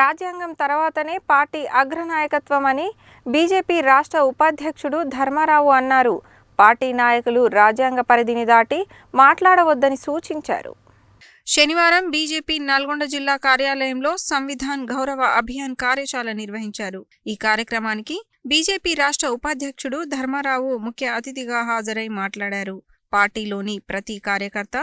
రాజ్యాంగం తర్వాతనే పార్టీ అగ్రనాయకత్వం అని బీజేపీ రాష్ట్ర ఉపాధ్యక్షుడు ధర్మారావు అన్నారు. పార్టీ నాయకులు రాజ్యాంగ పరిధిని దాటి మాట్లాడవద్దని సూచించారు. శనివారం బీజేపీ నల్గొండ జిల్లా కార్యాలయంలో సంవిధాన్ గౌరవ అభియాన్ కార్యశాల నిర్వహించారు. ఈ కార్యక్రమానికి బీజేపీ రాష్ట్ర ఉపాధ్యక్షుడు ధర్మారావు ముఖ్య అతిథిగా హాజరై మాట్లాడారు. పార్టీలోని ప్రతి కార్యకర్త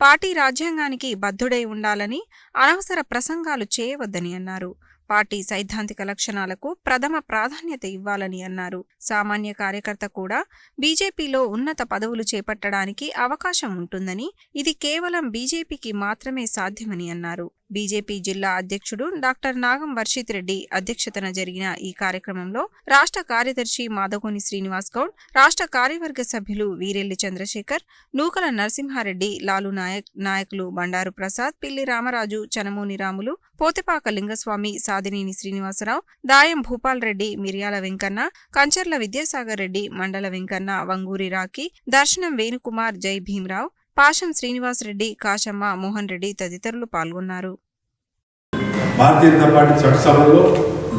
పార్టీ రాజ్యాంగానికి బద్ధుడై ఉండాలని అనవసర ప్రసంగాలు చేయవద్దని అన్నారు. పార్టీ సైద్ధాంతిక లక్షణాలకు ప్రథమ ప్రాధాన్యత ఇవ్వాలని అన్నారు. సామాన్య కార్యకర్త కూడా బీజేపీలో ఉన్నత పదవులు చేపట్టడానికి అవకాశం ఉంటుందని ఇది కేవలం బీజేపీకి మాత్రమే సాధ్యమని అన్నారు. బీజేపీ జిల్లా అధ్యక్షుడు డాక్టర్ నాగం వర్షిత్ రెడ్డి అధ్యక్షతన జరిగిన ఈ కార్యక్రమంలో రాష్ట్ర కార్యదర్శి మాధగోని శ్రీనివాస్ గౌడ్ రాష్ట్ర కార్యవర్గ సభ్యులు వీరెల్లి చంద్రశేఖర్ నూకల నరసింహారెడ్డి లాలు నాయక్ నాయకులు బండారు ప్రసాద్ పిల్లి రామరాజు చనమూని రాములు పోతిపాక లింగస్వామి సాదినేని శ్రీనివాసరావు దాయం భూపాల్ రెడ్డి మిర్యాల వెంకన్న కంచర్ల విద్యాసాగర్ రెడ్డి మండల వెంకన్న వంగూరి రాకి దర్శనం వేణుకుమార్ జై భీమరావు పాషం శ్రీనివాసరెడ్డి కాశమ్మ మోహన్ రెడ్డి తదితరులు పాల్గొన్నారు. భారతీయ జనతా పార్టీ చట్టసభలో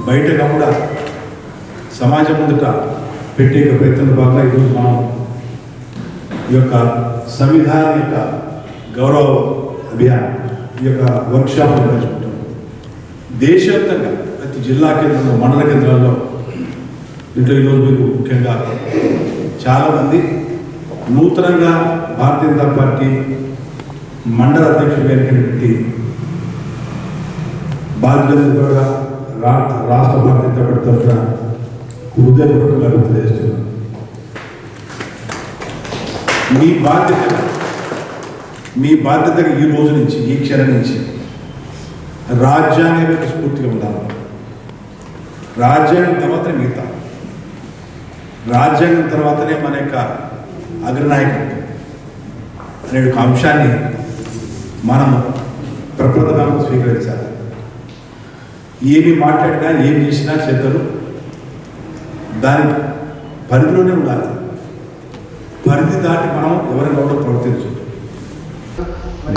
బయటగా కూడా సమాజం ముందుట పెట్టే ప్రయత్నం ప్రయత్నంలో భాగంగా ఈరోజు మనం ఈ యొక్క సంవిధానం యొక్క గౌరవ అభియాన్ ఈ యొక్క వర్క్షాప్ నిర్వహించుకుంటాం దేశవ్యాప్తంగా ప్రతి జిల్లా కేంద్రంలో మండల కేంద్రాల్లో ఇంట్లో ఈరోజు మీకు ముఖ్యంగా చాలామంది నూతనంగా భారతీయ జనతా పార్టీ మండల అధ్యక్షుడు ఎన్నికైనటువంటి బాధ్యతలు కూడా రా రాష్ట్ర భారతీయ జనతా పార్టీ తరఫున హృదయపూర్వకంగా తెలియజేస్తున్నాను మీ బాధ్యత మీ బాధ్యతగా ఈ రోజు నుంచి ఈ క్షణం నుంచి రాజ్యాన్ని యొక్క స్ఫూర్తిగా ఉండాలి. రాజ్యాంగం తర్వాతనే మిగతా. రాజ్యాంగం తర్వాతనే మన యొక్క అగ్రనాయకత్వం అనే ఒక అంశాన్ని మనం ప్రప్రథమంగా స్వీకరించాలి. ఏమి మాట్లాడినా ఏం చేసినా చేద్దరు. దాని పరిధిలోనే ఉండాలి. పరిధి దాటి మనం ఎవరైనా కూడా ప్రవర్తించు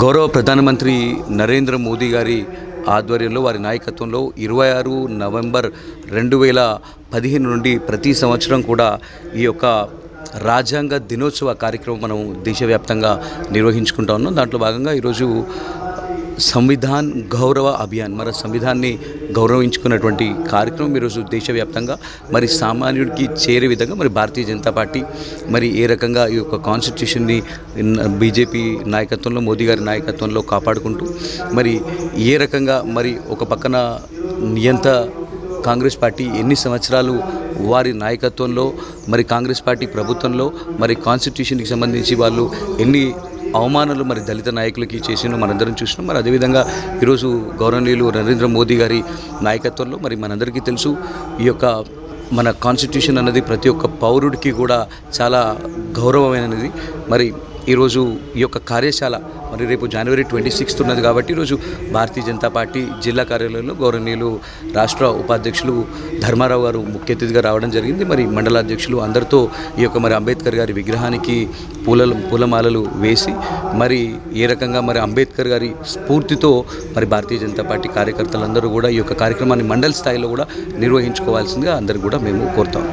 గౌరవ ప్రధానమంత్రి నరేంద్ర మోదీ గారి ఆధ్వర్యంలో వారి నాయకత్వంలో ఇరవై ఆరు నవంబర్ రెండు వేల పదిహేను నుండి ప్రతి సంవత్సరం కూడా ఈ యొక్క రాజ్యాంగ దినోత్సవ కార్యక్రమం మనం దేశవ్యాప్తంగా నిర్వహించుకుంటా ఉన్నాం. దాంట్లో భాగంగా ఈరోజు సంవిధాన్ గౌరవ అభియాన్. మన సంవిధాన్ని గౌరవించుకున్నటువంటి కార్యక్రమం ఈరోజు దేశవ్యాప్తంగా మరి సామాన్యుడికి చేరే విధంగా మరి భారతీయ జనతా పార్టీ మరి ఏ రకంగా ఈ యొక్క కాన్స్టిట్యూషన్ని బీజేపీ నాయకత్వంలో మోదీ గారి నాయకత్వంలో కాపాడుకుంటూ మరి ఏ రకంగా మరి ఒక పక్కన నియంత కాంగ్రెస్ పార్టీ ఎన్ని సంవత్సరాలు వారి నాయకత్వంలో మరి కాంగ్రెస్ పార్టీ ప్రభుత్వంలో మరి కాన్స్టిట్యూషన్కి సంబంధించి వాళ్ళు ఎన్ని అవమానాలు మరి దళిత నాయకులకి చేసిన మనందరం చూసినాం. మరి అదేవిధంగా ఈరోజు గౌరవనీయులు నరేంద్ర మోదీ గారి నాయకత్వంలో మరి మనందరికీ తెలుసు ఈ యొక్క మన కాన్స్టిట్యూషన్ అన్నది ప్రతి ఒక్క పౌరుడికి కూడా చాలా గౌరవమైనది. మరి ఈరోజు ఈ యొక్క కార్యశాల మరి రేపు జనవరి ట్వంటీ సిక్స్త్ ఉన్నది కాబట్టి ఈరోజు భారతీయ జనతా పార్టీ జిల్లా కార్యాలయంలో గౌరవనీయులు రాష్ట్ర ఉపాధ్యక్షులు ధర్మారావు గారు ముఖ్య అతిథిగా రావడం జరిగింది. మరి మండల అధ్యక్షులు అందరితో ఈ యొక్క మరి అంబేద్కర్ గారి విగ్రహానికి పూలలు పూలమాలలు వేసి మరి ఏ రకంగా మరి అంబేద్కర్ గారి స్ఫూర్తితో మరి భారతీయ జనతా పార్టీ కార్యకర్తలందరూ కూడా ఈ యొక్క కార్యక్రమాన్ని మండల స్థాయిలో కూడా నిర్వహించుకోవాల్సిందిగా అందరికీ కూడా మేము కోరుతాం.